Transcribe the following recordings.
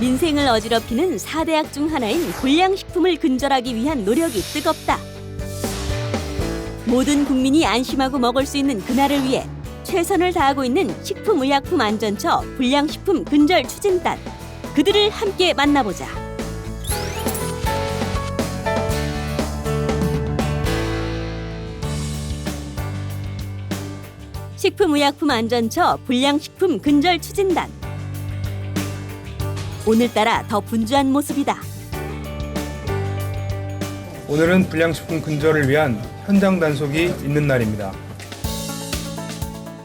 민생을 어지럽히는 사대악 중 하나인 불량식품을 근절하기 위한 노력이 뜨겁다. 모든 국민이 안심하고 먹을 수 있는 그날을 위해 최선을 다하고 있는 식품의약품안전처 불량식품 근절 추진단. 그들을 함께 만나보자. 식품의약품안전처 불량식품 근절 추진단. 오늘따라 더 분주한 모습이다. 오늘은 불량식품 근절을 위한 현장 단속이 있는 날입니다.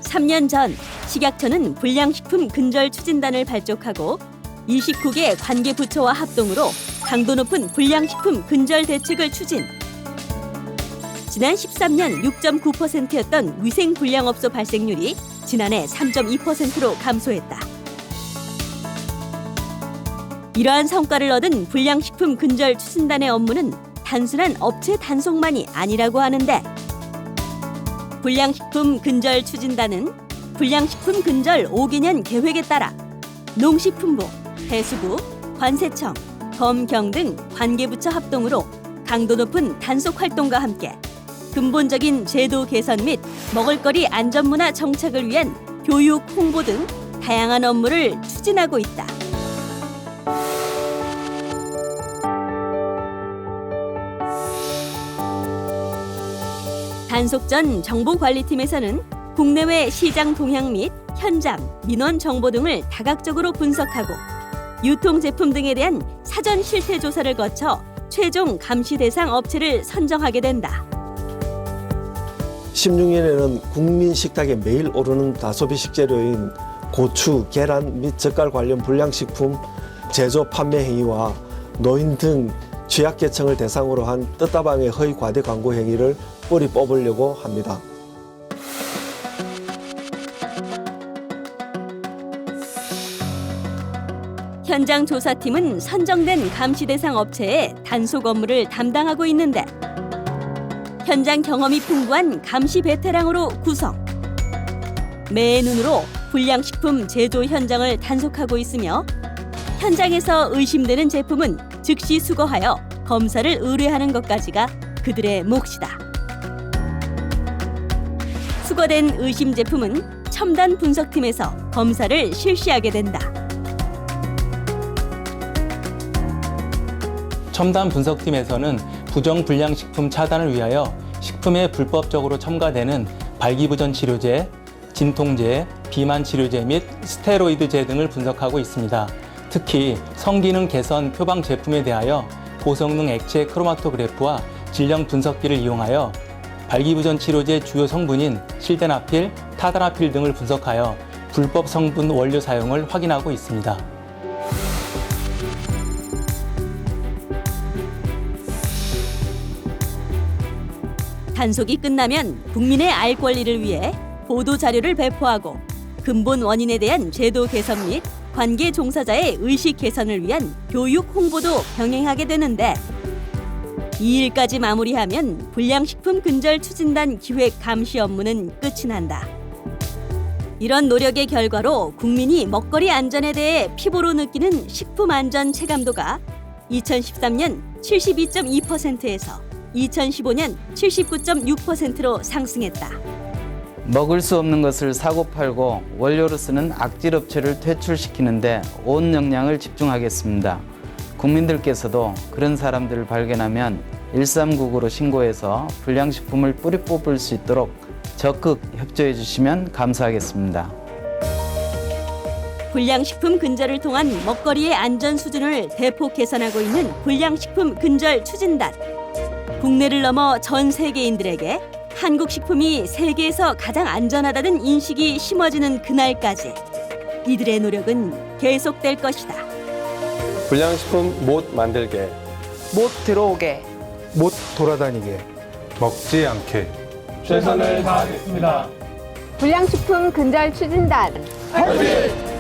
3년 전 식약처는 불량식품 근절 추진단을 발족하고 29개 관계 부처와 합동으로 강도 높은 불량식품 근절 대책을 추진. 지난 13년 6.9%였던 위생 불량업소 발생률이 지난해 3.2%로 감소했다. 이러한 성과를 얻은 불량식품 근절 추진단의 업무는 단순한 업체 단속만이 아니라고 하는데 불량식품 근절 추진단은 불량식품 근절 5개년 계획에 따라 농식품부, 해수부, 관세청, 검경 등 관계부처 합동으로 강도 높은 단속 활동과 함께 근본적인 제도 개선 및 먹을거리 안전문화 정착을 위한 교육, 홍보 등 다양한 업무를 추진하고 있다. 단속 전 정보관리팀에서는 국내외 시장 동향 및 현장, 민원 정보 등을 다각적으로 분석하고 유통 제품 등에 대한 사전 실태 조사를 거쳐 최종 감시 대상 업체를 선정하게 된다. 16년에는 국민 식탁에 매일 오르는 다소비 식재료인 고추, 계란 및 젓갈 관련 불량식품 제조 판매 행위와 노인 등 취약계층을 대상으로 한 뜻다방의 허위 과대 광고 행위를 뿌리 뽑으려고 합니다. 현장 조사팀은 선정된 감시 대상 업체의 단속 업무를 담당하고 있는데 현장 경험이 풍부한 감시 베테랑으로 구성. 매의 눈으로 불량식품 제조 현장을 단속하고 있으며 현장에서 의심되는 제품은 즉시 수거하여 검사를 의뢰하는 것까지가 그들의 몫이다. 수거된 의심 제품은 첨단 분석팀에서 검사를 실시하게 된다. 첨단 분석팀에서는 부정 불량식품 차단을 위하여 식품에 불법적으로 첨가되는 발기부전 치료제, 진통제, 비만 치료제 및 스테로이드제 등을 분석하고 있습니다. 특히 성기능 개선 표방 제품에 대하여 고성능 액체 크로마토그래프와 질량 분석기를 이용하여 발기부전 치료제 주요 성분인 실데나필, 타다나필 등을 분석하여 불법 성분 원료 사용을 확인하고 있습니다. 단속이 끝나면 국민의 알 권리를 위해 보도 자료를 배포하고 근본 원인에 대한 제도 개선 및 관계 종사자의 의식 개선을 위한 교육 홍보도 병행하게 되는데 이 일까지 마무리하면 불량식품 근절 추진단 기획 감시 업무는 끝이 난다. 이런 노력의 결과로 국민이 먹거리 안전에 대해 피부로 느끼는 식품 안전 체감도가 2013년 72.2%에서 2015년 79.6%로 상승했다. 먹을 수 없는 것을 사고 팔고 원료로 쓰는 악질 업체를 퇴출시키는데 온 역량을 집중하겠습니다. 국민들께서도 그런 사람들을 발견하면 1399로 신고해서 불량식품을 뿌리 뽑을 수 있도록 적극 협조해 주시면 감사하겠습니다. 불량식품 근절을 통한 먹거리의 안전 수준을 대폭 개선하고 있는 불량식품 근절 추진단. 국내를 넘어 전 세계인들에게 한국 식품이 세계에서 가장 안전하다는 인식이 심어지는 그날까지 이들의 노력은 계속될 것이다. 불량식품 못 만들게 못 들어오게 못 돌아다니게 먹지 않게 불량식품 근절 추진단 화이팅!